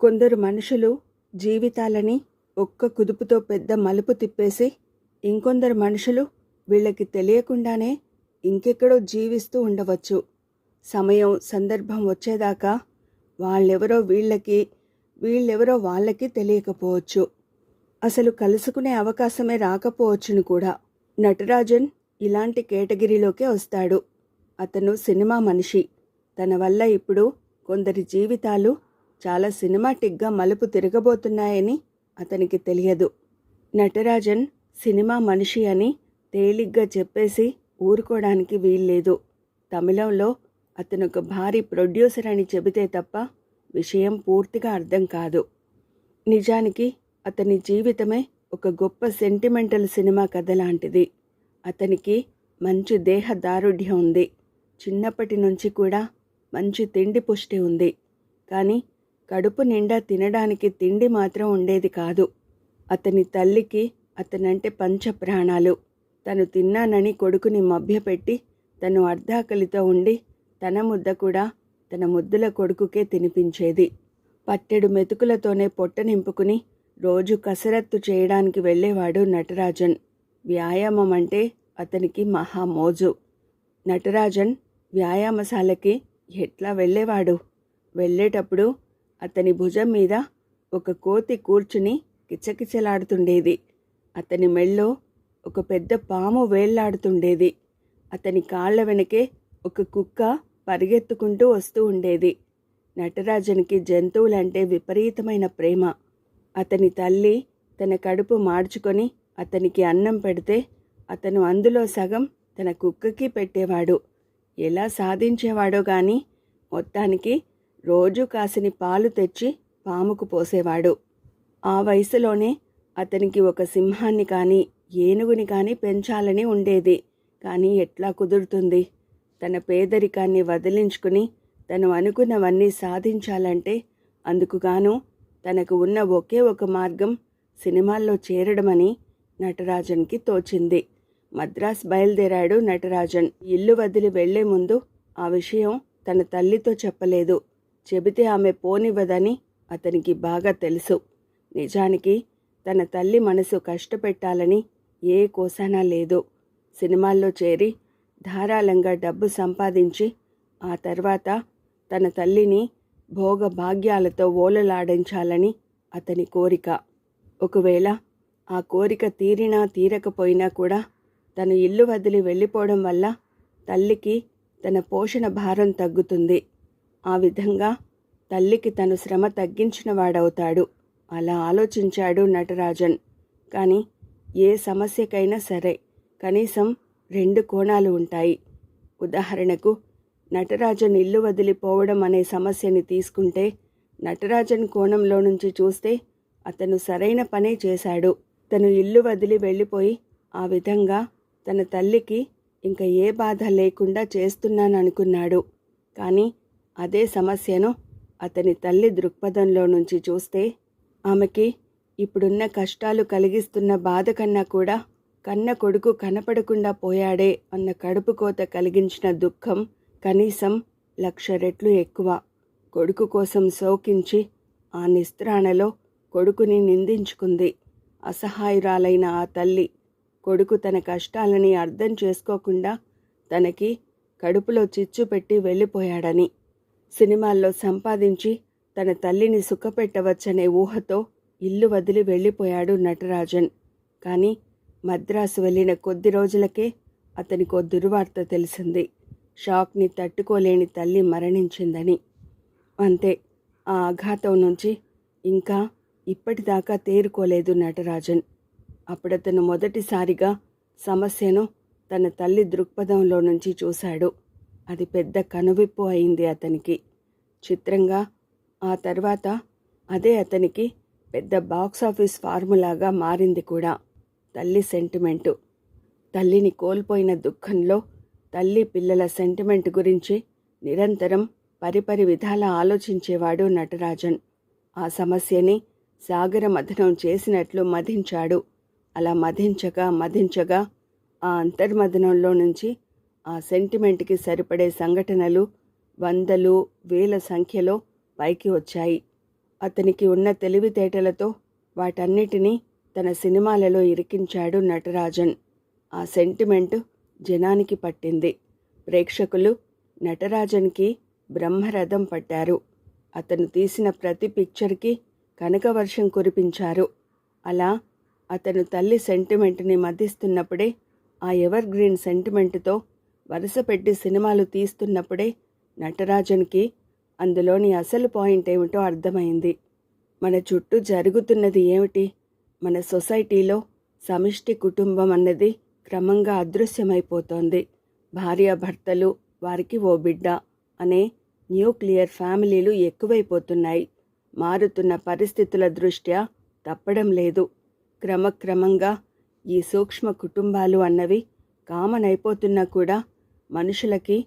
కొందరు మనుషులు జీవితాలని ఒక్క కుదుపుతో పెద్ద మలుపు తిప్పేసి ఇంకొందరు మనుషులు వీళ్ళకి తెలియకుండానే ఇంకెక్కడో జీవిస్తూ ఉండవచ్చు. సమయం సందర్భం వచ్చేదాకా వాళ్ళెవరో వీళ్ళకి వీళ్ళెవరో వాళ్ళకి తెలియకపోవచ్చు. అసలు కలుసుకునే అవకాశమే రాకపోవచ్చును కూడా. నటరాజన్ ఇలాంటి కేటగిరీలోకే వస్తాడు. అతను సినిమా మనిషి. తన వల్ల ఇప్పుడు కొందరి జీవితాలు చాలా సినిమాటిక్గా మలుపు తిరగబోతున్నాయని అతనికి తెలియదు. నటరాజన్ సినిమా మనిషి అని తేలిగ్గా చెప్పేసి ఊరుకోవడానికి వీల్లేదు. తమిళంలో అతను ఒక భారీ ప్రొడ్యూసర్ అని చెబితే తప్ప విషయం పూర్తిగా అర్థం కాదు. నిజానికి అతని జీవితమే ఒక గొప్ప సెంటిమెంటల్ సినిమా కథ లాంటిది. అతనికి మంచి దేహ దారుఢ్యం ఉంది. చిన్నప్పటి నుంచి కూడా మంచి తిండి పుష్టి ఉంది. కానీ కడుపు నిండా తినడానికి తిండి మాత్రం ఉండేది కాదు. అతని తల్లికి అతనంటే పంచప్రాణాలు. తను తిన్నానని కొడుకుని మభ్యపెట్టి తను అర్ధాకలితో ఉండి తన ముద్ద కూడా తన ముద్దుల కొడుకుకే తినిపించేది. పట్టెడు మెతుకులతోనే పొట్ట నింపుకుని రోజు కసరత్తు చేయడానికి వెళ్ళేవాడు నటరాజన్. వ్యాయామం అంటే అతనికి మహామోజు నటరాజన్ వ్యాయామశాలకి ఎట్లా వెళ్ళేవాడు? వెళ్ళేటప్పుడు అతని భుజం మీద ఒక కోతి కూర్చుని కిచకిచలాడుతుండేది. అతని మెళ్ళో ఒక పెద్ద పాము వేళ్ళాడుతుండేది. అతని కాళ్ళ వెనకే ఒక కుక్క పరిగెత్తుకుంటూ వస్తూ ఉండేది. నటరాజన్కి జంతువులంటే విపరీతమైన ప్రేమ. అతని తల్లి తన కడుపు మార్చుకొని అతనికి అన్నం పెడితే అతను అందులో సగం తన కుక్కకి పెట్టేవాడు. ఎలా సాధించేవాడో కానీ మొత్తానికి రోజు కాసిని పాలు తెచ్చి పాముకు పోసేవాడు. ఆ వయసులోనే అతనికి ఒక సింహాన్ని కానీ ఏనుగుని కానీ పెంచాలని ఉండేది. కానీ ఎట్లా కుదురుతుంది? తన పేదరికాన్ని వదిలించుకుని తను అనుకున్నవన్నీ సాధించాలంటే అందుకుగాను తనకు ఉన్న ఒకే ఒక మార్గం సినిమాల్లో చేరడమని నటరాజన్కి తోచింది. మద్రాస్ బయలుదేరాడు నటరాజన్. ఇల్లు వదిలి వెళ్ళే ముందు ఆ విషయం తన తల్లితో చెప్పలేదు. చెబితే ఆమె పోనివ్వదని అతనికి బాగా తెలుసు. నిజానికి తన తల్లి మనసు కష్టపెట్టాలని ఏ కోసానా లేదు. సినిమాల్లో చేరి ధారాళంగా డబ్బు సంపాదించి ఆ తర్వాత తన తల్లిని భోగ భాగ్యాలతో ఓలలాడించాలని అతని కోరిక. ఒకవేళ ఆ కోరిక తీరినా తీరకపోయినా కూడా తను ఇల్లు వదిలి వెళ్ళిపోవడం వల్ల తల్లికి తన పోషణ భారం తగ్గుతుంది. ఆ విధంగా తల్లికి తను శ్రమ తగ్గించిన వాడవుతాడు అలా ఆలోచించాడు నటరాజన్. కానీ ఏ సమస్యకైనా సరే కనీసం రెండు కోణాలు ఉంటాయి. ఉదాహరణకు నటరాజన్ ఇల్లు వదిలిపోవడం అనే సమస్యని తీసుకుంటే నటరాజన్ కోణంలో నుంచి చూస్తే అతను సరైన పనే చేశాడు. తను ఇల్లు వదిలి వెళ్ళిపోయి ఆ విధంగా తన తల్లికి ఇంకా ఏ బాధ లేకుండా చేస్తున్నాననుకున్నాడు. కానీ అదే సమస్యను అతని తల్లి దృక్పథంలో నుంచి చూస్తే ఆమెకి ఇప్పుడున్న కష్టాలు కలిగిస్తున్న బాధ కన్నా కూడా కన్న కొడుకు కనపడకుండా పోయాడే అన్న కడుపు కోత కలిగించిన దుఃఖం కనీసం లక్ష రెట్లు ఎక్కువ. కొడుకు కోసం శోకించి ఆ నిస్త్రాణలో కొడుకుని నిందించుకుంది. అసహాయురాలైన ఆ తల్లి కొడుకు తన కష్టాలని అర్థం చేసుకోకుండా తనకి కడుపులో చిచ్చు పెట్టి వెళ్ళిపోయాడని సినిమాల్లో సంపాదించి తన తల్లిని సుఖపెట్టవచ్చనే ఊహతో ఇల్లు వదిలి వెళ్ళిపోయాడు నటరాజన్. కానీ మద్రాసు వెళ్ళిన కొద్ది రోజులకే అతనికో దుర్వార్త తెలిసింది. షాక్ని తట్టుకోలేని తల్లి మరణించిందని. అంతే ఆ ఆఘాతం నుంచి ఇంకా ఇప్పటిదాకా తేరుకోలేదు నటరాజన్. అప్పుడతను మొదటిసారిగా సమస్యను తన తల్లి దృక్పథంలో నుంచి చూశాడు. అది పెద్ద కనువిప్పు అయింది అతనికి. చిత్రంగా ఆ తర్వాత అదే అతనికి పెద్ద బాక్స్ ఆఫీస్ ఫార్ములాగా మారింది కూడా తల్లి సెంటిమెంటు. తల్లిని కోల్పోయిన దుఃఖంలో తల్లి పిల్లల సెంటిమెంట్ గురించి నిరంతరం పరిపరి విధాల ఆలోచించేవాడు నటరాజన్. ఆ సమస్యని సాగర మథనం చేసినట్లు మధించాడు. అలా మధించగా మధించగా ఆ అంతర్మథనంలో నుంచి ఆ సెంటిమెంట్కి సరిపడే సంఘటనలు వందలు వేల సంఖ్యలో పైకి వచ్చాయి. అతనికి ఉన్న తెలివితేటలతో వాటన్నిటినీ తన సినిమాలలో ఇరికించాడు నటరాజన్. ఆ సెంటిమెంట్ జనానికి పట్టింది. ప్రేక్షకులు నటరాజన్కి బ్రహ్మరథం పట్టారు. అతను తీసిన ప్రతి పిక్చర్కి కనకవర్షం కురిపించారు. అలా అతను తల్లి సెంటిమెంట్ని మధిస్తున్నప్పుడే ఆ ఎవర్ గ్రీన్ సెంటిమెంట్తో వరుస పెట్టి సినిమాలు తీస్తున్నప్పుడే నటరాజన్కి అందులోని అసలు పాయింట్ ఏమిటో అర్థమైంది. మన చుట్టూ జరుగుతున్నది ఏమిటి? మన సొసైటీలో సమిష్టి కుటుంబం అన్నది క్రమంగా అదృశ్యమైపోతోంది. భార్యాభర్తలు వారికి ఓ బిడ్డ అనే న్యూక్లియర్ ఫ్యామిలీలు ఎక్కువైపోతున్నాయి. మారుతున్న పరిస్థితుల దృష్ట్యా తప్పడం లేదు. క్రమక్రమంగా ఈ సూక్ష్మ కుటుంబాలు అన్నవి కామన్ అయిపోతున్నా కూడా మనుషులకి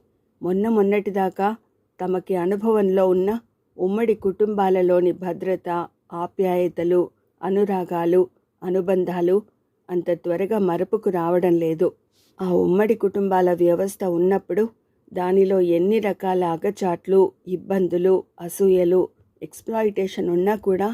మొన్న మొన్నటిదాకా తమకి అనుభవంలో ఉన్న ఉమ్మడి కుటుంబాలలోని భద్రత ఆప్యాయతలు అనురాగాలు అనుబంధాలు అంత త్వరగా మరపుకు రావడం లేదు. ఆ ఉమ్మడి కుటుంబాల వ్యవస్థ ఉన్నప్పుడు దానిలో ఎన్ని రకాల అగచాట్లు ఇబ్బందులు అసూయలు ఎక్స్ప్లాయిటేషన్ ఉన్నా కూడా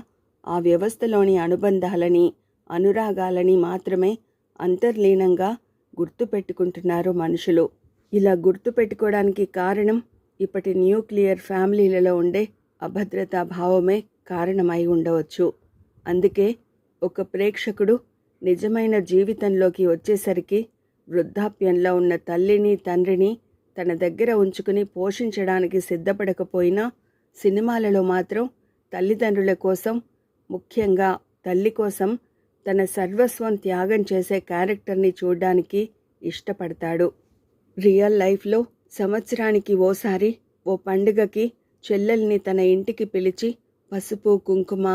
ఆ వ్యవస్థలోని అనుబంధాలని అనురాగాలని మాత్రమే అంతర్లీనంగా గుర్తుపెట్టుకుంటున్నారు మనుషులు. ఇలా గుర్తుపెట్టుకోవడానికి కారణం ఇప్పటి న్యూక్లియర్ ఫ్యామిలీలలో ఉండే అభద్రతా భావమే కారణమై ఉండవచ్చు. అందుకే ఒక ప్రేక్షకుడు నిజమైన జీవితంలోకి వచ్చేసరికి వృద్ధాప్యంలో ఉన్న తల్లిని తండ్రిని తన దగ్గర ఉంచుకుని పోషించడానికి సిద్ధపడకపోయినా సినిమాలలో మాత్రం తల్లిదండ్రుల కోసం ముఖ్యంగా తల్లి కోసం తన సర్వస్వం త్యాగం చేసే క్యారెక్టర్ని చూడడానికి ఇష్టపడతాడు. రియల్ లైఫ్లో సంవత్సరానికి ఓసారి ఓ పండుగకి చెల్లెల్ని తన ఇంటికి పిలిచి పసుపు కుంకుమ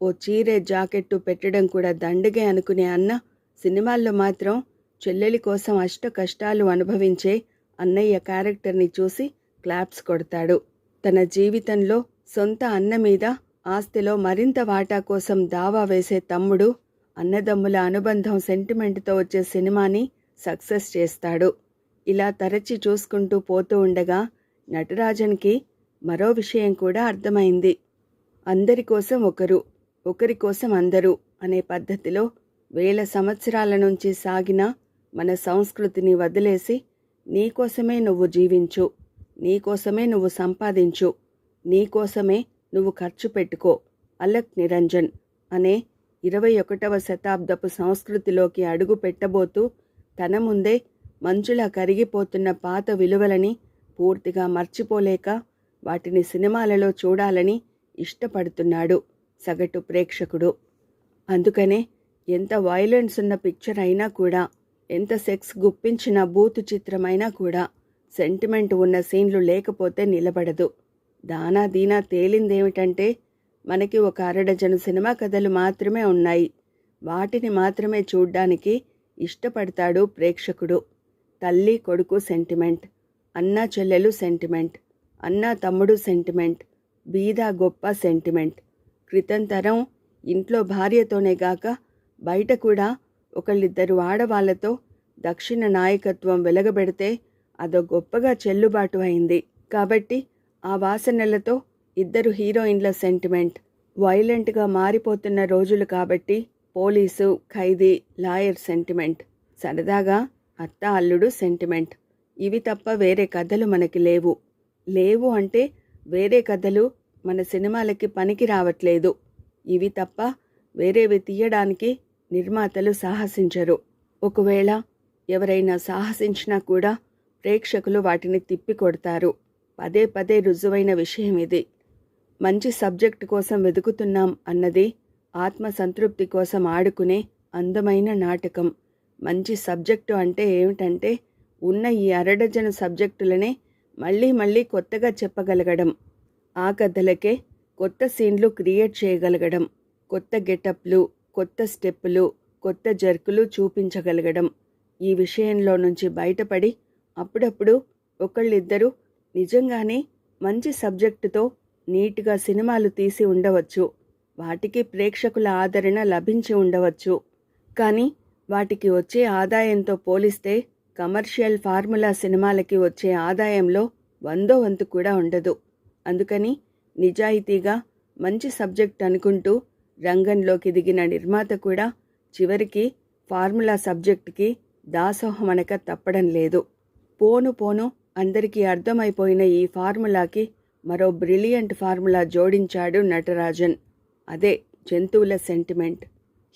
ఓ చీరే జాకెట్టు పెట్టడం కూడా దండగే అనుకునే అన్న సినిమాల్లో మాత్రం చెల్లెలి కోసం అష్ట కష్టాలు అనుభవించే అన్నయ్య క్యారెక్టర్ని చూసి క్లాప్స్ కొడతాడు. తన జీవితంలో సొంత అన్న మీద ఆస్తిలో మరింత వాటా కోసం దావా వేసే తమ్ముడు అన్నదమ్ముల అనుబంధం సెంటిమెంట్తో వచ్చే సినిమాని సక్సెస్ చేస్తాడు. ఇలా తరచి చూసుకుంటూ పోతూ ఉండగా నటరాజన్కి మరో విషయం కూడా అర్థమైంది. అందరి కోసం ఒకరు ఒకరి కోసం అందరూ అనే పద్ధతిలో వేల సంవత్సరాల నుంచి సాగిన మన సంస్కృతిని వదిలేసి నీకోసమే నువ్వు జీవించు నీకోసమే నువ్వు సంపాదించు నీకోసమే నువ్వు ఖర్చు పెట్టుకో అలక్ నిరంజన్ అనే ఇరవై ఒకటవ శతాబ్దపు సంస్కృతిలోకి అడుగు పెట్టబోతూ తన ముందే మంచులా కరిగిపోతున్న పాత విలువలని పూర్తిగా మర్చిపోలేక వాటిని సినిమాలలో చూడాలని ఇష్టపడుతున్నాడు సగటు ప్రేక్షకుడు. అందుకనే ఎంత వైలెన్స్ ఉన్న పిక్చర్ అయినా కూడా ఎంత సెక్స్ గుప్పించిన బూతు చిత్రమైనా కూడా సెంటిమెంట్ ఉన్న సీన్లు లేకపోతే నిలబడదు. దానా దీనా తేలిందేమిటంటే మనకి ఒక అరడజను సినిమా కథలు మాత్రమే ఉన్నాయి. వాటిని మాత్రమే చూడ్డానికి ఇష్టపడతాడు ప్రేక్షకుడు. తల్లి కొడుకు సెంటిమెంట్ అన్నా చెల్లెలు సెంటిమెంట్ అన్నా తమ్ముడు సెంటిమెంట్ బీద గొప్ప సెంటిమెంట్ క్రితం తరం ఇంట్లో భార్యతోనే గాక బయట కూడా ఒకళ్ళిద్దరు ఆడవాళ్ళతో దక్షిణ నాయకత్వం వెలగబెడితే అదో గొప్పగా చెల్లుబాటు అయింది. కాబట్టి ఆ వాసనలతో ఇద్దరు హీరోయిన్ల సెంటిమెంట్ వైలెంట్గా మారిపోతున్న రోజులు కాబట్టి పోలీసు ఖైదీ లాయర్ సెంటిమెంట్ సరదాగా అత్త అల్లుడు సెంటిమెంట్ ఇవి తప్ప వేరే కథలు మనకి లేవు. లేవు అంటే వేరే కథలు మన సినిమాలకి పనికి రావట్లేదు. ఇవి తప్ప వేరేవి తీయడానికి నిర్మాతలు సాహసించరు. ఒకవేళ ఎవరైనా సాహసించినా కూడా ప్రేక్షకులు వాటిని తిప్పికొడతారు. పదే పదే రుజువైన విషయం ఇది. మంచి సబ్జెక్ట్ కోసం వెతుకుతున్నాం అన్నది ఆత్మ సంతృప్తి కోసం ఆడుకునే అందమైన నాటకం. మంచి సబ్జెక్టు అంటే ఏమిటంటే ఉన్న ఈ అరడజను సబ్జెక్టులనే మళ్ళీ మళ్ళీ కొత్తగా చెప్పగలగడం. ఆ కథలకే కొత్త సీన్లు క్రియేట్ చేయగలగడం. కొత్త గెటప్లు కొత్త స్టెప్పులు కొత్త జర్కులు చూపించగలగడం. ఈ విషయంలో నుంచి బయటపడి అప్పుడప్పుడు ఒకళ్ళిద్దరూ నిజంగానే మంచి సబ్జెక్టుతో నీట్గా సినిమాలు తీసి ఉండవచ్చు. వాటికి ప్రేక్షకుల ఆదరణ లభించి ఉండవచ్చు. కానీ వాటికి వచ్చే ఆదాయంతో పోలిస్తే కమర్షియల్ ఫార్ములా సినిమాలకి వచ్చే ఆదాయంలో వందో వంతు కూడా ఉండదు. అందుకని నిజాయితీగా మంచి సబ్జెక్ట్ అనుకుంటూ రంగంలోకి దిగిన నిర్మాత కూడా చివరికి ఫార్ములా సబ్జెక్టుకి దాసోహమనక తప్పడం లేదు. పోను పోను అందరికీ అర్థమైపోయిన ఈ ఫార్ములాకి మరో బ్రిలియంట్ ఫార్ములా జోడించాడు నటరాజన్. అదే జంతువుల సెంటిమెంట్.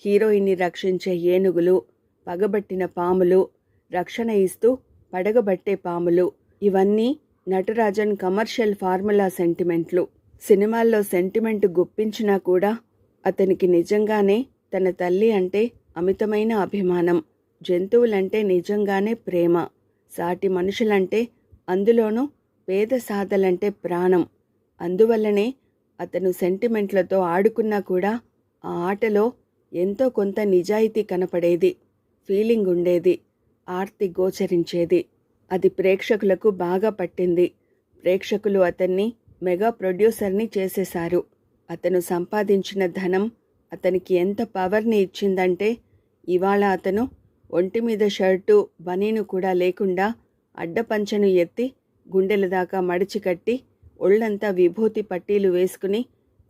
హీరోయిన్ని రక్షించే ఏనుగులు పగబట్టిన పాములు రక్షణ ఇస్తూ పడగబట్టే పాములు. ఇవన్నీ నటరాజన్ కమర్షియల్ ఫార్ములా సెంటిమెంట్లు. సినిమాల్లో సెంటిమెంట్ గుప్పించినా కూడా అతనికి నిజంగానే తన తల్లి అంటే అమితమైన అభిమానం. జంతువులంటే నిజంగానే ప్రేమ. సాటి మనుషులంటే అందులోనూ పేద సాధలంటే ప్రాణం. అందువల్లనే అతను సెంటిమెంట్లతో ఆడుకున్నా కూడా ఆ ఆటలో ఎంతో కొంత నిజాయితీ కనపడేది ఫీలింగ్ ఉండేది ఆర్తి గోచరించేది. అది ప్రేక్షకులకు బాగా పట్టింది. ప్రేక్షకులు అతన్ని మెగా ప్రొడ్యూసర్ని చేసేశారు. అతను సంపాదించిన ధనం అతనికి ఎంత పవర్ని ఇచ్చిందంటే ఇవాళ అతను ఒంటి మీద షర్టు బనీను కూడా లేకుండా అడ్డపంచను ఎత్తి గుండెల దాకా మడిచి కట్టి ఒళ్ళంతా విభూతి పట్టీలు వేసుకుని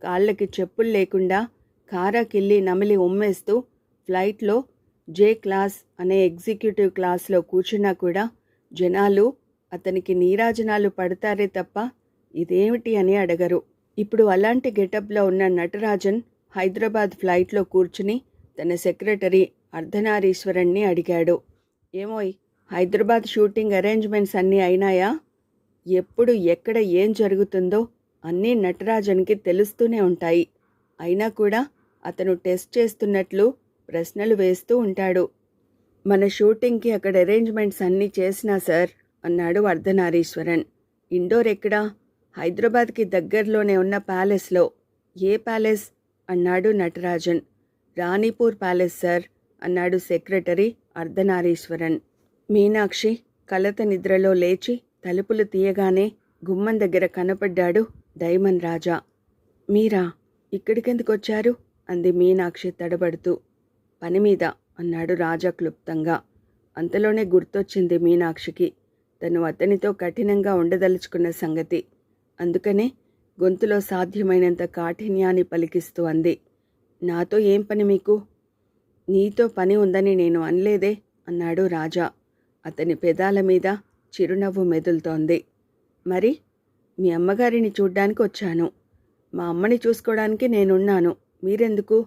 కాళ్ళకి చెప్పులు లేకుండా కారాకిల్లి నమిలి ఉమ్మేస్తూ ఫ్లైట్లో జే క్లాస్ అనే ఎగ్జిక్యూటివ్ క్లాస్లో కూర్చున్నా కూడా జనాలు అతనికి నీరాజనాలు పడతారే తప్ప ఇదేమిటి అని అడగరు. ఇప్పుడు అలాంటి గెటప్లో ఉన్న నటరాజన్ హైదరాబాద్ ఫ్లైట్లో కూర్చుని తన సెక్రటరీ అర్ధనారీశ్వరణ్ణి అడిగాడు. ఏమోయ్ హైదరాబాద్ షూటింగ్ అరేంజ్మెంట్స్ అన్నీ అయినాయా? ఎప్పుడు ఎక్కడ ఏం జరుగుతుందో అన్నీ నటరాజన్కి తెలుస్తూనే ఉంటాయి. అయినా కూడా అతను టెస్ట్ చేస్తున్నట్లు ప్రశ్నలు వేస్తూ ఉంటాడు. మన షూటింగ్కి అక్కడ అరేంజ్మెంట్స్ అన్నీ చేసినా సార్ అన్నాడు అర్ధనారీశ్వరన్. ఇండోర్ ఎక్కడా? హైదరాబాద్కి దగ్గరలోనే ఉన్న ప్యాలెస్లో. ఏ ప్యాలెస్? అన్నాడు నటరాజన్. రాణిపూర్ ప్యాలెస్ సార్ అన్నాడు సెక్రటరీ అర్ధనారీశ్వరన్. మీనాక్షి కలత నిద్రలో లేచి తలుపులు తీయగానే గుమ్మం దగ్గర కనపడ్డాడు డైమన్ రాజా. మీరా ఇక్కడికెందుకొచ్చారు? అంది మీనాక్షి తడబడుతూ. పని మీద అన్నాడు రాజా క్లుప్తంగా. అంతలోనే గుర్తొచ్చింది మీనాక్షికి. తను అతనితో కఠినంగా ఉండదలుచుకున్న సంగతి. అందుకనే గొంతులో సాధ్యమైనంత కాఠిన్యాన్ని పలికిస్తూ అంది. నాతో ఏం పని మీకు? నీతో పని ఉందని నేను అనలేదే అన్నాడు రాజా. అతని పెదాల మీద చిరునవ్వు మెదులుతోంది. మరి మీ అమ్మగారిని చూడ్డానికి వచ్చాను. మా అమ్మని చూసుకోవడానికి నేనున్నాను. మీరెందుకు?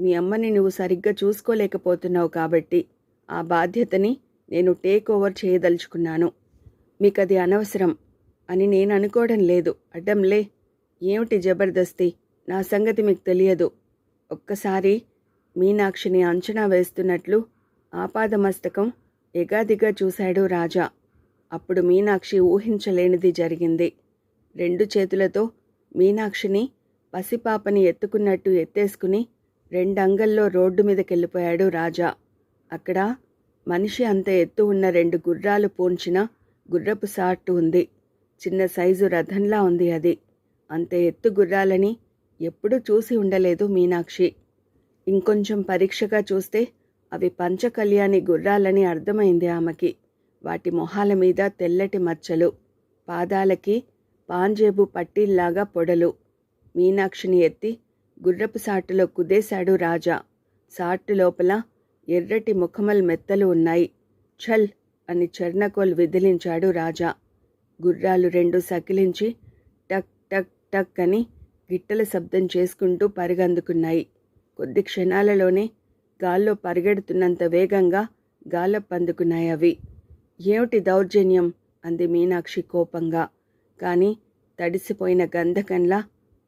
మీ అమ్మని నువ్వు సరిగ్గా చూసుకోలేకపోతున్నావు కాబట్టి ఆ బాధ్యతని నేను టేక్ ఓవర్ చేయదలుచుకున్నాను. మీకది అనవసరం అని నేను అనుకోవడం లేదు అడ్డంలే ఏమిటి జబర్దస్తి? నా సంగతి మీకు తెలియదు. ఒక్కసారి మీనాక్షిని అంచనా వేస్తున్నట్లు ఆపాదమస్తకం ఎగాదిగా చూశాడు రాజా. అప్పుడు మీనాక్షి ఊహించలేనిది జరిగింది. రెండు చేతులతో మీనాక్షిని పసిపాపని ఎత్తుకున్నట్టు ఎత్తేసుకుని రెండంగల్లో రోడ్డు మీదకెళ్ళిపోయాడు రాజా. అక్కడ మనిషి అంత ఎత్తు ఉన్న రెండు గుర్రాలు పూంచిన గుర్రపు సాట్టు ఉంది. చిన్న సైజు రథంలా ఉంది అది. అంత ఎత్తు గుర్రాలని ఎప్పుడూ చూసి ఉండలేదు మీనాక్షి. ఇంకొంచెం పరీక్షగా చూస్తే అవి పంచకళ్యాణి గుర్రాలని అర్థమైంది ఆమెకి. వాటి మొహాల మీద తెల్లటి మచ్చలు పాదాలకి పాంజేబు పట్టీల్లాగా పొడలు. మీనాక్షిని ఎత్తి గుర్రపు సాటులో కుదేశాడు రాజా. సాటు లోపల ఎర్రటి ముఖమల్ మెత్తలు ఉన్నాయి. ఛల్! అని చర్ణకోల్ విదిలించాడు రాజా. గుర్రాలు రెండు సకిలించి టక్ టక్ టక్ అని గిట్టల శబ్దం చేసుకుంటూ పరిగందుకున్నాయి. కొద్ది క్షణాలలోనే గాల్లో పరిగెడుతున్నంత వేగంగా గాలప్పందుకున్నాయి అవి. ఏమిటి దౌర్జన్యం? అంది మీనాక్షి కోపంగా. కానీ తడిసిపోయిన గంధకంలా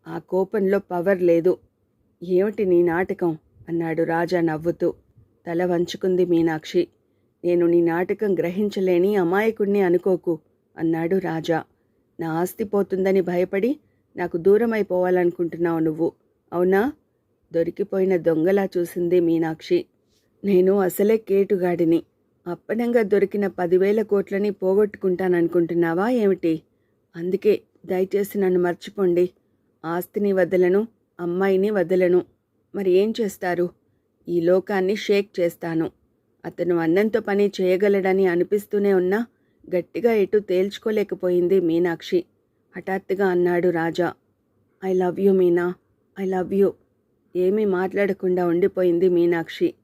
ఆ కోపంలో పవర్ లేదు. ఏమిటి నీ నాటకం? అన్నాడు రాజా నవ్వుతూ. తల వంచుకుంది మీనాక్షి. నేను నీ నాటకం గ్రహించలేని అమాయకుణ్ణి అనుకోకు అన్నాడు రాజా. నా ఆస్తి పోతుందని భయపడి నాకు దూరమైపోవాలనుకుంటున్నావు నువ్వు. అవునా? దొరికిపోయిన దొంగలా చూసింది మీనాక్షి. నేను అసలే కేటుగాడిని. అప్పనంగా దొరికిన పదివేల కోట్లని పోగొట్టుకుంటాననుకుంటున్నావా ఏమిటి? అందుకే దయచేసి నన్ను మర్చిపోండి. ఆస్తిని వదలను అమ్మాయిని వదలను. మరి ఏం చేస్తారు? ఈ లోకాన్ని షేక్ చేస్తాను. అతను అన్నంతో పని చేయగలడని అనిపిస్తూనే ఉన్నా గట్టిగా ఎటు తేల్చుకోలేకపోయింది మీనాక్షి. హఠాత్తుగా అన్నాడు Raja. I love you Meena. I love you. ఏమీ మాట్లాడకుండా ఉండిపోయింది మీనాక్షి.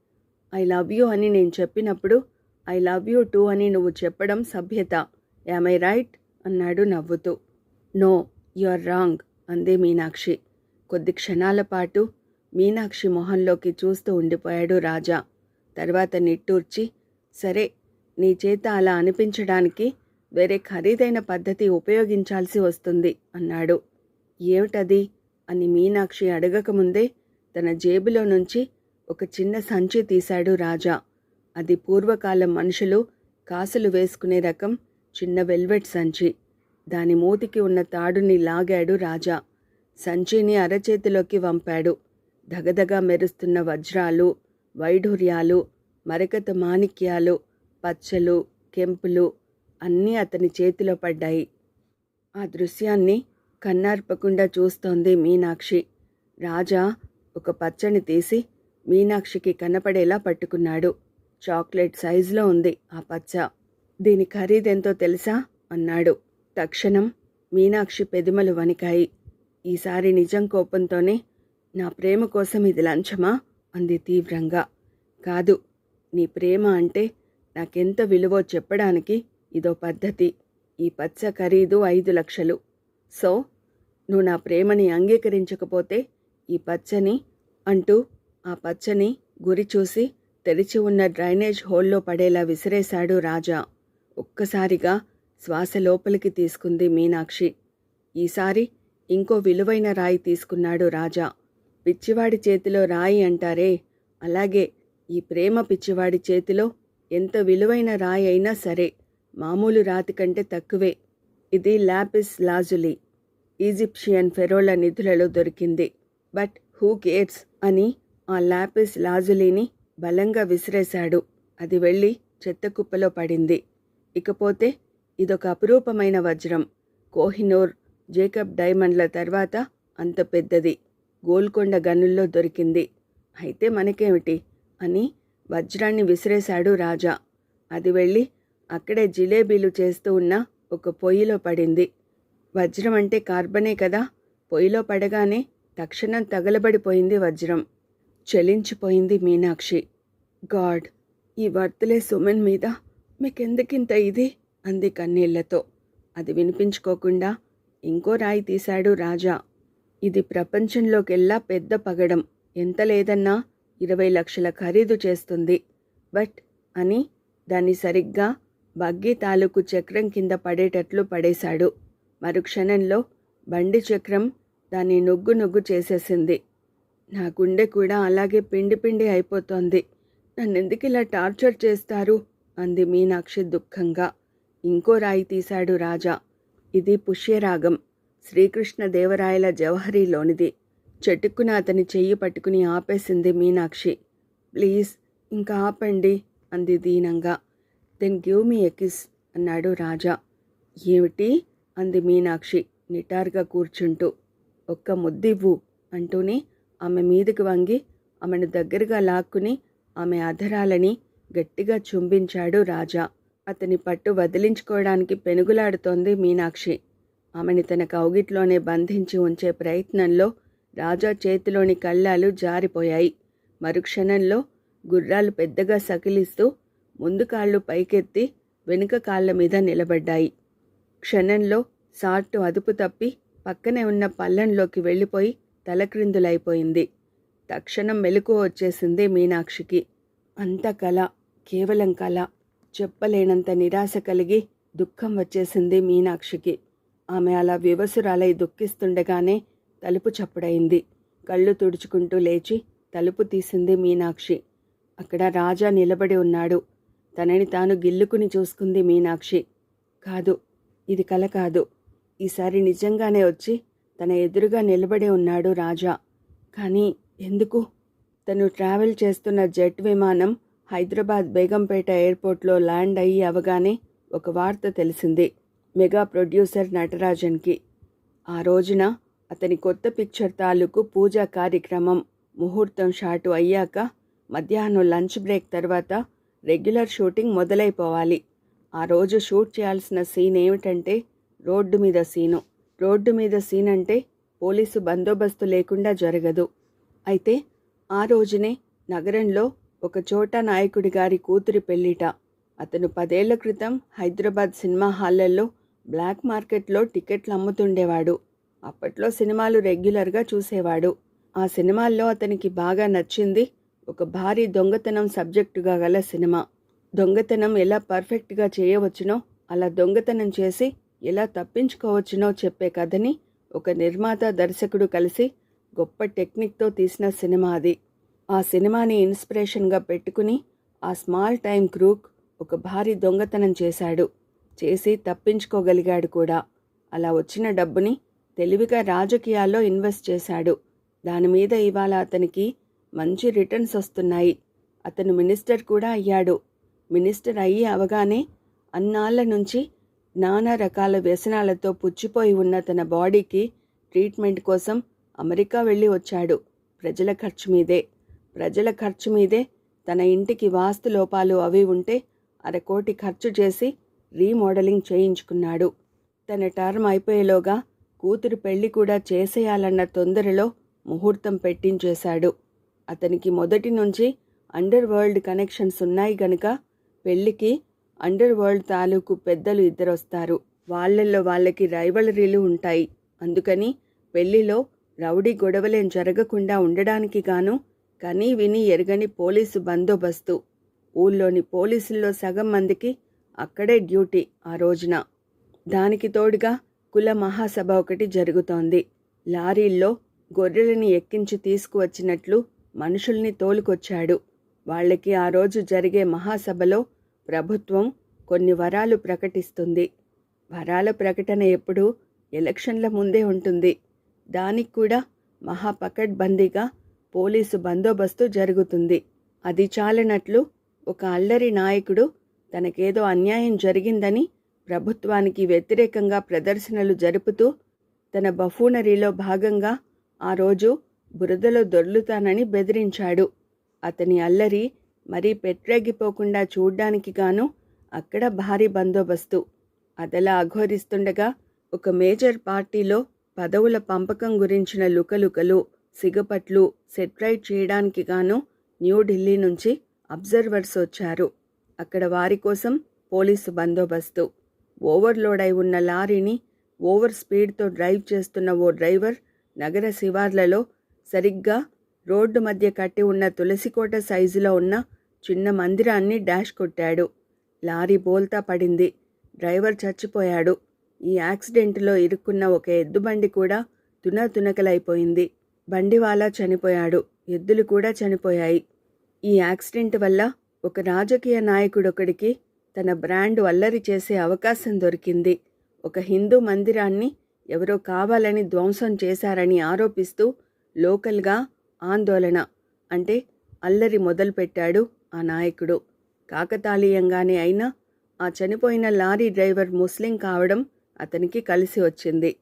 ఐ లవ్ యూ అని నేను చెప్పినప్పుడు ఐ లవ్ యూ టూ అని నువ్వు చెప్పడం సభ్యత. Am I right? అన్నాడు నవ్వుతూ. No you are wrong. అంది మీనాక్షి. కొద్ది క్షణాల పాటు మీనాక్షి మొహంలోకి చూస్తూ ఉండిపోయాడు రాజా. తర్వాత నిట్టూర్చి సరే నీ చేత అలా అనిపించడానికి వేరే ఖరీదైన పద్ధతి ఉపయోగించాల్సి వస్తుంది అన్నాడు. ఏమిటది? అని మీనాక్షి అడగకముందే తన జేబులో నుంచి ఒక చిన్న సంచి తీశాడు రాజా. అది పూర్వకాలం మనుషులు కాసులు వేసుకునే రకం చిన్న వెల్వెట్ సంచి. దాని మూతికి ఉన్న తాడుని లాగాడు రాజా. సంచిని అరచేతిలోకి వంపాడు. దగదగా మెరుస్తున్న వజ్రాలు వైఢూర్యాలు మరకత మాణిక్యాలు పచ్చలు కెంపులు అన్నీ అతని చేతిలో పడ్డాయి. ఆ దృశ్యాన్ని కన్నార్పకుండా చూస్తోంది మీనాక్షి. రాజా ఒక పచ్చని తీసి మీనాక్షికి కనపడేలా పట్టుకున్నాడు. చాక్లెట్ సైజులో ఉంది ఆ పచ్చ. దీని ఖరీదెంతో తెలుసా? అన్నాడు. తక్షణం మీనాక్షి పెదిమలు వణికాయి. ఈసారి నిజం కోపంతోనే నా ప్రేమ కోసం ఇది లంచమా? అంది తీవ్రంగా. కాదు నీ ప్రేమ అంటే నాకెంత విలువో చెప్పడానికి ఇదో పద్ధతి. ఈ పచ్చ ఖరీదు ఐదు లక్షలు. సో నువ్వు నా ప్రేమని అంగీకరించకపోతే ఈ పచ్చని అంటూ ఆ పచ్చని గురి చూసి తెరిచి ఉన్న డ్రైనేజ్ హోల్లో పడేలా విసిరేశాడు రాజా. ఒక్కసారిగా శ్వాస లోపలికి తీసుకుంది మీనాక్షి. ఈసారి ఇంకో విలువైన రాయి తీసుకున్నాడు రాజా. పిచ్చివాడి చేతిలో రాయి అంటారే? అలాగే ఈ ప్రేమ పిచ్చివాడి చేతిలో ఎంత విలువైన రాయి అయినా సరే మామూలు రాతి కంటే తక్కువే. ఇది లాపిస్ లాజులి ఈజిప్షియన్ ఫెరోల నిధులలో దొరికింది. బట్ హూ కేర్స్ అని ఆ లాపిస్ లాజులీని బలంగా విసిరేశాడు. అది వెళ్ళి చెత్త కుప్పలో పడింది. ఇకపోతే ఇదొక అపురూపమైన వజ్రం. కోహినూర్ జేకబ్ డైమండ్ల తర్వాత అంత పెద్దది. గోల్కొండ గనుల్లో దొరికింది. అయితే మనకేమిటి? అని వజ్రాన్ని విసిరేశాడు రాజా. అది వెళ్ళి అక్కడే జిలేబీలు చేస్తూ ఉన్న ఒక పొయ్యిలో పడింది. వజ్రం అంటే కార్బనే కదా? పొయ్యిలో పడగానే తక్షణం తగలబడిపోయింది వజ్రం. చలించిపోయింది మీనాక్షి. గాడ్ ఈ వర్తలే సుమన్ మీద. మీకెందుకింత ఇది? అంది కన్నీళ్ళతో. అది వినిపించుకోకుండా ఇంకో రాయి తీశాడు రాజా. ఇది ప్రపంచంలోకెల్లా పెద్ద పగడం. ఎంత లేదన్నా ఇరవై లక్షల ఖరీదు చేస్తుంది. బట్ అని దాన్ని సరిగ్గా బగ్గి తాలూకు చక్రం కింద పడేటట్లు పడేశాడు. మరుక్షణంలో బండి చక్రం దాన్ని నుగ్గు నుగ్గు చేసేసింది. నా గుండె కూడా అలాగే పిండి పిండి అయిపోతోంది. నన్నెందుకు ఇలా టార్చర్ చేస్తారు? అంది మీనాక్షి దుఃఖంగా. ఇంకో రాయి తీశాడు రాజా. ఇది పుష్యరాగం. శ్రీకృష్ణదేవరాయల జవహరీలోనిది చెట్టుక్కున అతని చెయ్యి పట్టుకుని ఆపేసింది మీనాక్షి. ప్లీజ్ ఇంకా ఆపండి అంది దీనంగా. దెన్ గివ్ మీ ఎకిస్ అన్నాడు రాజా. ఏమిటి? అంది మీనాక్షి నిటారుగా కూర్చుంటూ. ఒక్క ముద్దివ్వు అంటూనే ఆమె మీదకి వంగి ఆమెను దగ్గరగా లాక్కుని ఆమె అధరాలని గట్టిగా చుంబించాడు రాజా. అతని పట్టు వదిలించుకోవడానికి పెనుగులాడుతోంది మీనాక్షి. ఆమెని తన కౌగిట్లోనే బంధించి ఉంచే ప్రయత్నంలో రాజా చేతిలోని కళ్ళాలు జారిపోయాయి. మరుక్షణంలో గుర్రాలు పెద్దగా సకిలిస్తూ ముందు కాళ్ళు పైకెత్తి వెనుక కాళ్ళ మీద నిలబడ్డాయి. క్షణంలో సాట్టు అదుపు తప్పి పక్కనే ఉన్న పల్లంలోకి వెళ్ళిపోయి తలక్రిందులైపోయింది. తక్షణం మెలకు వచ్చేసింది మీనాక్షికి. అంత కళ కేవలం కళ చెప్పలేనంత నిరాశ కలిగి దుఃఖం వచ్చేసింది మీనాక్షికి. ఆమె అలా వివసురాలై దుఃఖిస్తుండగానే తలుపు చప్పుడైంది కళ్ళు తుడుచుకుంటూ లేచి తలుపు తీసింది మీనాక్షి. అక్కడ రాజా నిలబడి ఉన్నాడు. తనని తాను గిల్లుకుని చూసుకుంది మీనాక్షి. కాదు ఇది కల కాదు. ఈసారి నిజంగానే వచ్చి తన ఎదురుగా నిలబడి ఉన్నాడు రాజా. కానీ ఎందుకు? తను ట్రావెల్ చేస్తున్న జెట్ విమానం హైదరాబాద్ బేగంపేట ఎయిర్పోర్ట్లో ల్యాండ్ అయ్యి అవగానే ఒక వార్త తెలిసింది. మెగా ప్రొడ్యూసర్ నటరాజన్కి. ఆ రోజున అతని కొత్త పిక్చర్ తాలూకు పూజా కార్యక్రమం ముహూర్తం షాటు అయ్యాక మధ్యాహ్నం లంచ్ బ్రేక్ తర్వాత రెగ్యులర్ షూటింగ్ మొదలైపోవాలి. ఆ రోజు షూట్ చేయాల్సిన సీన్ ఏమిటంటే రోడ్డు మీద సీను. రోడ్డు మీద సీన్ అంటే పోలీసు బందోబస్తు లేకుండా జరగదు. అయితే ఆ రోజునే నగరంలో ఒక చోట నాయకుడి గారి కూతురి పెళ్ళిట. అతను పదేళ్ళ క్రితం హైదరాబాద్ సినిమా హాళ్ళలో బ్లాక్ మార్కెట్లో టికెట్లు అమ్ముతుండేవాడు. అప్పట్లో సినిమాలు రెగ్యులర్గా చూసేవాడు. ఆ సినిమాల్లో అతనికి బాగా నచ్చింది ఒక భారీ దొంగతనం సబ్జెక్టుగా గల సినిమా. దొంగతనం ఎలా పర్ఫెక్ట్గా చేయవచ్చునో అలా దొంగతనం చేసి ఎలా తప్పించుకోవచ్చునో చెప్పే కథని ఒక నిర్మాత దర్శకుడు కలిసి గొప్ప టెక్నిక్తో తీసిన సినిమా అది. ఆ సినిమాని ఇన్స్పిరేషన్గా పెట్టుకుని ఆ స్మాల్ టైం క్రూక్ ఒక భారీ దొంగతనం చేశాడు. చేసి తప్పించుకోగలిగాడు కూడా. అలా వచ్చిన డబ్బుని తెలివిగా రాజకీయాల్లో ఇన్వెస్ట్ చేశాడు. దాని మీద ఇవాళ అతనికి మంచి రిటర్న్స్ వస్తున్నాయి. అతను మినిస్టర్ కూడా అయ్యాడు. మినిస్టర్ అయ్యి అవగానే అన్నాళ్ళ నుంచి నానా రకాల వ్యసనాలతో పుచ్చిపోయి ఉన్న తన బాడీకి ట్రీట్మెంట్ కోసం అమెరికా వెళ్ళి వచ్చాడు. ప్రజల ఖర్చు మీదే. ప్రజల ఖర్చు మీదే తన ఇంటికి వాస్తు లోపాలు అవి ఉంటే అరకోటి ఖర్చు చేసి రీమోడలింగ్ చేయించుకున్నాడు. తన టర్మ్ అయిపోయేలోగా కూతురు పెళ్ళి కూడా చేసేయాలన్న తొందరలో ముహూర్తం పెట్టించేశాడు. అతనికి మొదటి నుంచి అండర్ వరల్డ్ కనెక్షన్స్ ఉన్నాయి గనుక పెళ్ళికి అండర్ వరల్డ్ తాలూకు పెద్దలు ఇద్దరొస్తారు. వాళ్ళల్లో వాళ్ళకి రైవలరీలు ఉంటాయి. అందుకని పెళ్ళిలో రౌడీ గొడవలేం జరగకుండా ఉండడానికి గాను కనీ విని ఎరగని పోలీసు బందోబస్తు. ఊళ్ళోని పోలీసుల్లో సగం మందికి అక్కడే డ్యూటీ ఆ రోజున. దానికి తోడుగా కుల మహాసభ ఒకటి జరుగుతోంది. లారీల్లో గొర్రెలని ఎక్కించి తీసుకువచ్చినట్లు మనుషుల్ని తోలుకొచ్చాడు. వాళ్ళకి ఆ రోజు జరిగే మహాసభలో ప్రభుత్వం కొన్ని వరాలు ప్రకటిస్తుంది. వరాల ప్రకటన ఎప్పుడు ఎలక్షన్ల ముందే ఉంటుంది. దానికి కూడా మహాపకడ్బందీగా బందీగా పోలీసు బందోబస్తు జరుగుతుంది. అది చాలనట్లు ఒక అల్లరి నాయకుడు తనకేదో అన్యాయం జరిగిందని ప్రభుత్వానికి వ్యతిరేకంగా ప్రదర్శనలు జరుపుతూ తన బఫూనరీలో భాగంగా ఆ రోజు బురదలో దొర్లుతానని బెదిరించాడు. అతని అల్లరి మరీ పెట్రేగిపోకుండా చూడ్డానికి గాను అక్కడ భారీ బందోబస్తు. అదలా అఘోరిస్తుండగా ఒక మేజర్ పార్టీలో పదవుల పంపకం గురించిన లుకలుకలు సిగపట్లు సెట్రైట్ చేయడానికి గాను న్యూఢిల్లీ నుంచి అబ్జర్వర్స్ వచ్చారు. అక్కడ వారి కోసం పోలీసు బందోబస్తు. ఓవర్లోడ్ అయి ఉన్న లారీని ఓవర్ స్పీడ్తో డ్రైవ్ చేస్తున్న ఓ డ్రైవర్ నగర శివార్లలో సరిగ్గా రోడ్డు మధ్య కట్టి ఉన్న తులసికోట సైజులో ఉన్న చిన్న మందిరాన్ని డాష్ కొట్టాడు. లారీ బోల్తా పడింది. డ్రైవర్ చచ్చిపోయాడు. ఈ యాక్సిడెంట్లో ఇరుక్కున్న ఒక ఎద్దుబండి కూడా తునతునకలైపోయింది. బండివాలా చనిపోయాడు. ఎద్దులు కూడా చనిపోయాయి. ఈ యాక్సిడెంట్ వల్ల ఒక రాజకీయ నాయకుడొకడికి తన బ్రాండ్ అల్లరి చేసే అవకాశం దొరికింది. ఒక హిందూ మందిరాన్ని ఎవరో కావాలని ధ్వంసం చేశారని ఆరోపిస్తూ లోకల్గా ఆందోళన అంటే అల్లరి మొదలుపెట్టాడు ఆ నాయకుడు. కాకతాళీయంగానే అయినా ఆ చనిపోయిన లారీ డ్రైవర్ ముస్లిం కావడం అతనికి కలిసి వచ్చింది.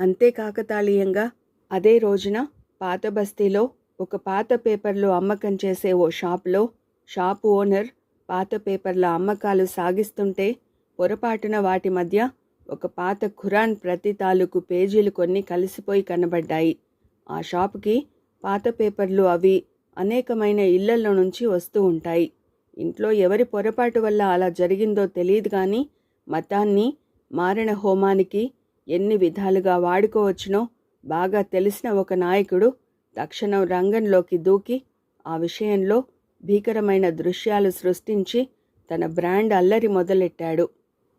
అంతే కాకతాళీయంగా అదే రోజున పాత బస్తీలో ఒక పాత పేపర్లు అమ్మకం చేసే ఓ షాప్లో షాపు ఓనర్ పాత పేపర్ల అమ్మకాలు సాగిస్తుంటే పొరపాటున వాటి మధ్య ఒక పాత ఖురాన్ ప్రతి తాలూకు పేజీలు కొన్ని కలిసిపోయి కనబడ్డాయి. ఆ షాపుకి పాత పేపర్లు అవి అనేకమైన ఇళ్ళలో నుంచి వస్తూ ఉంటాయి. ఇంట్లో ఎవరి పొరపాటు వల్ల అలా జరిగిందో తెలియదు కానీ మతాన్ని మారణ హోమానికి ఎన్ని విధాలుగా వాడుకోవచ్చునో బాగా తెలిసిన ఒక నాయకుడు తక్షణం రంగంలోకి దూకి ఆ విషయంలో భీకరమైన దృశ్యాలు సృష్టించి తన బ్రాండ్ అల్లరి మొదలెట్టాడు.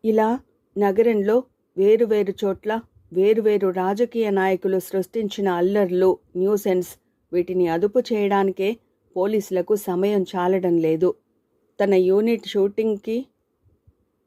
ఇలా నగరంలో వేరువేరు చోట్ల వేరువేరు రాజకీయ నాయకులు సృష్టించిన అల్లర్లు న్యూసెన్స్ వీటిని అదుపు చేయడానికే పోలీసులకు సమయం చాలడం లేదు. తన యూనిట్ షూటింగ్కి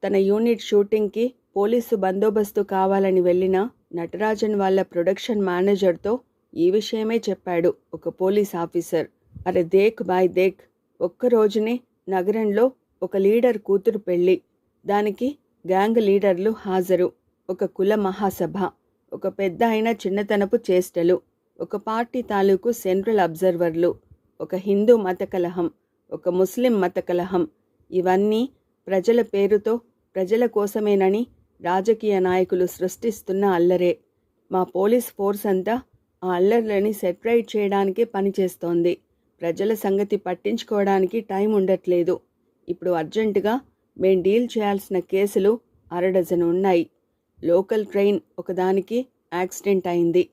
తన యూనిట్ షూటింగ్కి పోలీసు బందోబస్తు కావాలని వెళ్ళిన నటరాజన్ వాళ్ళ ప్రొడక్షన్ మేనేజర్తో ఈ విషయమే చెప్పాడు ఒక పోలీస్ ఆఫీసర్. అరే దేక్ బాయ్ దేక్ ఒక్కరోజునే నగరంలో ఒక లీడర్ కూతురు పెళ్ళి. దానికి గ్యాంగ్ లీడర్లు హాజరు. ఒక కుల మహాసభ. ఒక పెద్ద అయిన చిన్నతనపు చేష్టలు. ఒక పార్టీ తాలూకు సెంట్రల్ అబ్జర్వర్లు. ఒక హిందూ మత కలహం. ఒక ముస్లిం మత కలహం. ఇవన్నీ ప్రజల పేరుతో ప్రజల కోసమేనని రాజకీయ నాయకులు సృష్టిస్తున్న అల్లరే. మా పోలీస్ ఫోర్స్ అంతా ఆ అల్లర్లని సెటరైట్ చేయడానికే పనిచేస్తోంది ప్రజల సంగతి పట్టించుకోవడానికి టైం ఉండట్లేదు. ఇప్పుడు అర్జెంటుగా మేం డీల్ చేయాల్సిన కేసులు అరడజను ఉన్నాయి. లోకల్ ట్రైన్ ఒకదానికి యాక్సిడెంట్ అయింది.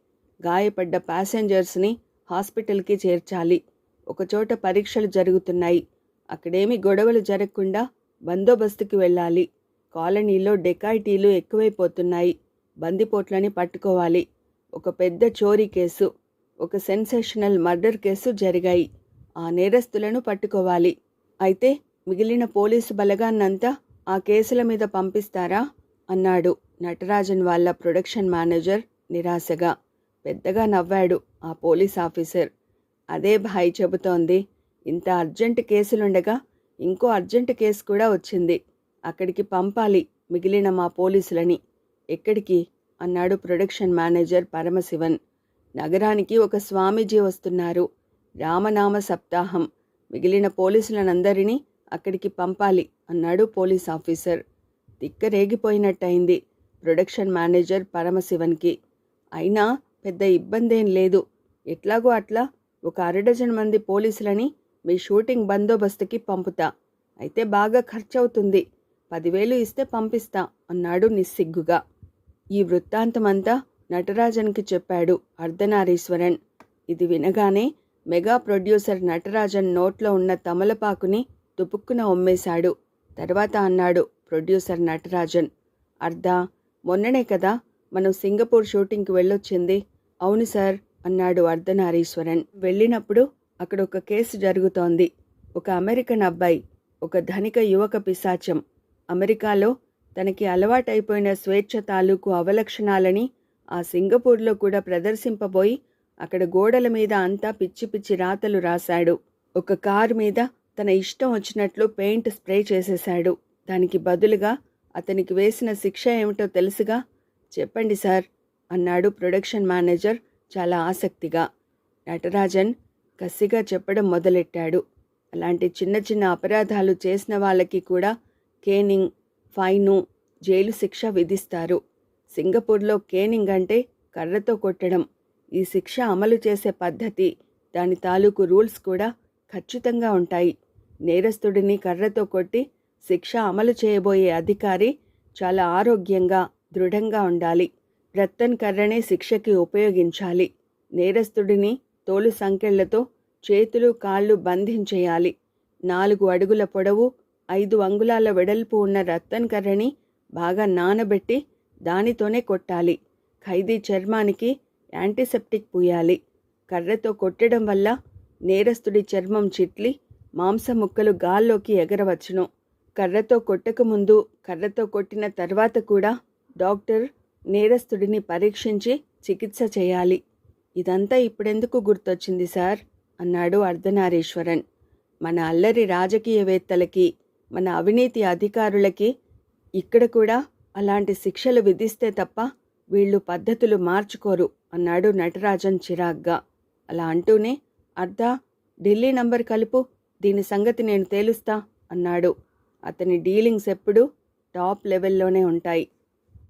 గాయపడ్డ ప్యాసింజర్స్ని హాస్పిటల్కి చేర్చాలి. ఒకచోట పరీక్షలు జరుగుతున్నాయి. అక్కడేమి గొడవలు జరగకుండా బందోబస్తుకి వెళ్ళాలి. కాలనీలో డెకాయిటీలు ఎక్కువైపోతున్నాయి. బందిపోట్లని పట్టుకోవాలి. ఒక పెద్ద చోరీ కేసు ఒక సెన్సేషనల్ మర్డర్ కేసు జరిగాయి. ఆ నేరస్తులను పట్టుకోవాలి. అయితే మిగిలిన పోలీసు బలగాన్నంతా ఆ కేసుల మీద పంపిస్తారా? అన్నాడు నటరాజన్ వాళ్ళ ప్రొడక్షన్ మేనేజర్ నిరాశగా. పెద్దగా నవ్వాడు ఆ పోలీస్ ఆఫీసర్. అదే భాయ్ చెబుతోంది. ఇంత అర్జెంట్ కేసులుండగా ఇంకో అర్జెంట్ కేసు కూడా వచ్చింది. అక్కడికి పంపాలి మిగిలిన మా పోలీసులని. ఎక్కడికి? అన్నాడు ప్రొడక్షన్ మేనేజర్ పరమశివన్. నగరానికి ఒక స్వామీజీ వస్తున్నారు. రామనామ సప్తాహం. మిగిలిన పోలీసులనందరినీ అక్కడికి పంపాలి అన్నాడు పోలీస్ ఆఫీసర్. తిక్కరేగిపోయినట్టయింది ప్రొడక్షన్ మేనేజర్ పరమశివన్కి. అయినా పెద్ద ఇబ్బందేం లేదు. ఎట్లాగో అట్లా ఒక అరడజన్ మంది పోలీసులని మీ షూటింగ్ బందోబస్తుకి పంపుతా. అయితే బాగా ఖర్చవుతుంది. పదివేలు ఇస్తే పంపిస్తా అన్నాడు నిస్సిగ్గుగా. ఈ వృత్తాంతమంతా నటరాజన్కి చెప్పాడు అర్ధనారీశ్వరన్. ఇది వినగానే మెగా ప్రొడ్యూసర్ నటరాజన్ నోట్లో ఉన్న తమలపాకుని తుపుక్కున ఒమ్మేశాడు తర్వాత అన్నాడు ప్రొడ్యూసర్ నటరాజన్. అర్ధ మొన్ననే కదా మనం సింగపూర్ షూటింగ్కి వెళ్ళొచ్చింది. అవును సార్ అన్నాడు అర్ధనారీశ్వరన్. వెళ్ళినప్పుడు అక్కడ ఒక కేసు జరుగుతోంది. ఒక అమెరికన్ అబ్బాయి ఒక ధనిక యువక పిశాచం. అమెరికాలో తనకి అలవాటైపోయిన స్వేచ్ఛ తాలూకు అవలక్షణాలని ఆ సింగపూర్లో కూడా ప్రదర్శింపబోయి అక్కడ గోడల మీద అంతా పిచ్చి పిచ్చి రాతలు రాశాడు. ఒక కారు మీద తన ఇష్టం వచ్చినట్లు పెయింట్ స్ప్రే చేసేశాడు. దానికి బదులుగా అతనికి వేసిన శిక్ష ఏమిటో తెలుసుగా చెప్పండి సార్ అన్నాడు ప్రొడక్షన్ మేనేజర్ చాలా ఆసక్తిగా. నటరాజన్ కసిగా చెప్పడం మొదలెట్టాడు. అలాంటి చిన్న చిన్న అపరాధాలు చేసిన వాళ్ళకి కూడా కేనింగ్ ఫైను జైలు శిక్ష విధిస్తారు. సింగపూర్లో కేనింగ్ అంటే కర్రతో కొట్టడం. ఈ శిక్ష అమలు చేసే పద్ధతి దాని తాలూకు రూల్స్ కూడా ఖచ్చితంగా ఉంటాయి. నేరస్తుడిని కర్రతో కొట్టి శిక్ష అమలు చేయబోయే అధికారి చాలా ఆరోగ్యంగా దృఢంగా ఉండాలి. రత్తన్ కర్రనే శిక్షకి ఉపయోగించాలి. నేరస్తుడిని తోలు సంకెళ్ళతో చేతులు కాళ్ళు బంధించేయాలి. నాలుగు అడుగుల పొడవు ఐదు అంగుళాల వెడల్పు ఉన్న రత్తన్ కర్రని బాగా నానబెట్టి దానితోనే కొట్టాలి. ఖైదీ చర్మానికి యాంటీసెప్టిక్ పూయాలి. కర్రతో కొట్టడం వల్ల నేరస్తుడి చర్మం చిట్లి మాంస ముక్కలు గాల్లోకి ఎగరవచ్చును. కర్రతో కొట్టకముందు కర్రతో కొట్టిన తర్వాత కూడా డాక్టర్ నేరస్తుడిని పరీక్షించి చికిత్స చేయాలి. ఇదంతా ఇప్పుడెందుకు గుర్తొచ్చింది సార్? అన్నాడు అర్ధనారీశ్వరన్. మన అల్లరి రాజకీయవేత్తలకి మన అవినీతి అధికారులకి ఇక్కడ కూడా అలాంటి శిక్షలు విధిస్తే తప్ప వీళ్ళు పద్ధతులు మార్చుకోరు అన్నాడు నటరాజన్ చిరాగ్గా. అలా అంటూనే అర్ధ ఢిల్లీ నంబర్ కలుపు దీని సంగతి నేను తేలుస్తా అన్నాడు. అతని డీలింగ్స్ ఎప్పుడూ టాప్ లెవెల్లోనే ఉంటాయి.